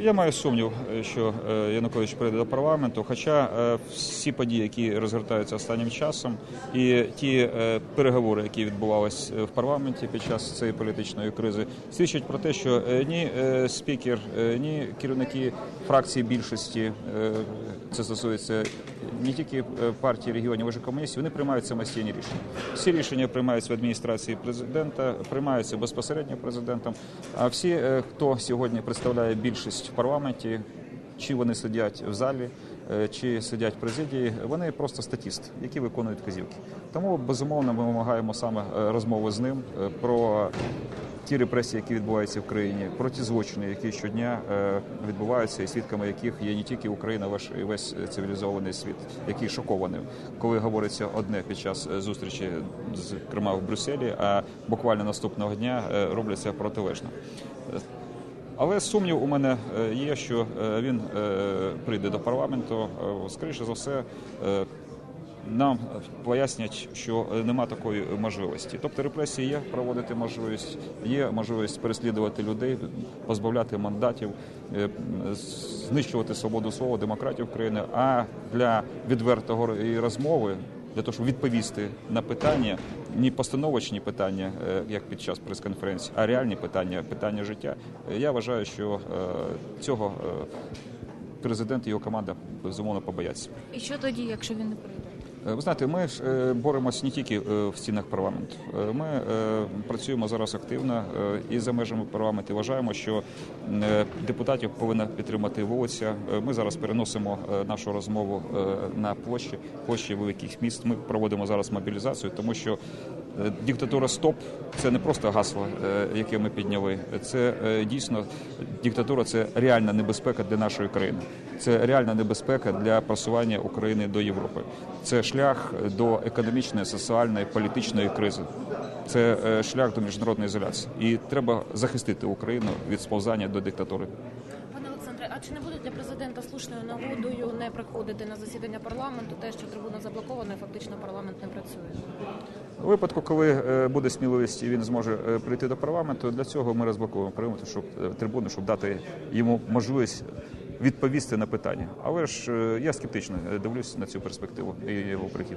Я маю сумнів, е, що е, Янукович прийде до парламенту. Хоча е, всі події, які розгортаються останнім часом, і ті переговори, які відбувалися в парламенті під час цієї політичної кризи, свідчать про те, що ні спікер, ні керівники фракції більшості, це стосується не тільки е, партії регіонів, а й комуністів, вони приймають самостійні рішення. Всі рішення приймаються в адміністрації президента, приймаються безпосередньо президентом. А всі, е, хто сьогодні представляє більшість в парламенті, чи вони сидять в залі, е, чи сидять в президії, вони просто статісти, які виконують вказівки. Тому безумовно ми вимагаємо саме розмови з ним про ті репресії, які відбуваються в країні, про ті злочини, які щодня е, відбуваються, і свідками яких є не тільки Україна, ваш і весь цивілізований світ, який шокований, коли говориться одне під час е, зустрічі з Крима в Брюсселі, а буквально наступного дня е, робляться протилежно. Але сумнів у мене є, що він прийде до парламенту. Скоріше за все, нам пояснять, що е, нема такої можливості. Тобто репресії є проводити можливість, є можливість переслідувати людей, позбавляти мандатів, е, знищувати свободу слова, демократію України. А для відвертого розмови. Для того, щоб відповісти на питання, не постановочні питання, е, як під час прес-конференції, а реальні питання, питання життя. Я вважаю, що цього президент і його команда безумовно побояться. І що тоді, якщо він не прийде? Е, Ви знаєте, ми е, боремось не тільки е, в стінах парламенту. Ми працюємо зараз активно і за межами парламенту. Вважаємо, що депутатів повинна підтримати вулиця. Ми зараз переносимо нашу розмову на площі, площі великих міст. Ми проводимо зараз мобілізацію, тому що диктатура стоп це не просто гасло, яке ми підняли. Це дійсно диктатура, це реальна небезпека для нашої країни. Це реальна небезпека для просування України до Європи. Це шлях до економічної, соціальної, політичної кризи. Це е, шлях до міжнародної ізоляції. І треба захистити Україну від сповзання до диктатури. Пане Олександре, а чи не буде для президента слушною нагодою не приходити на засідання парламенту, те, що трибуна заблокована, і фактично парламент не працює? У випадку, коли е, буде сміливість і він зможе е, прийти до парламенту, для цього ми розблокуємо приймати, щоб трибуну, щоб дати йому можливість відповісти на питання. Але ж е, я скептично е, дивлюсь на цю перспективу і його прихід.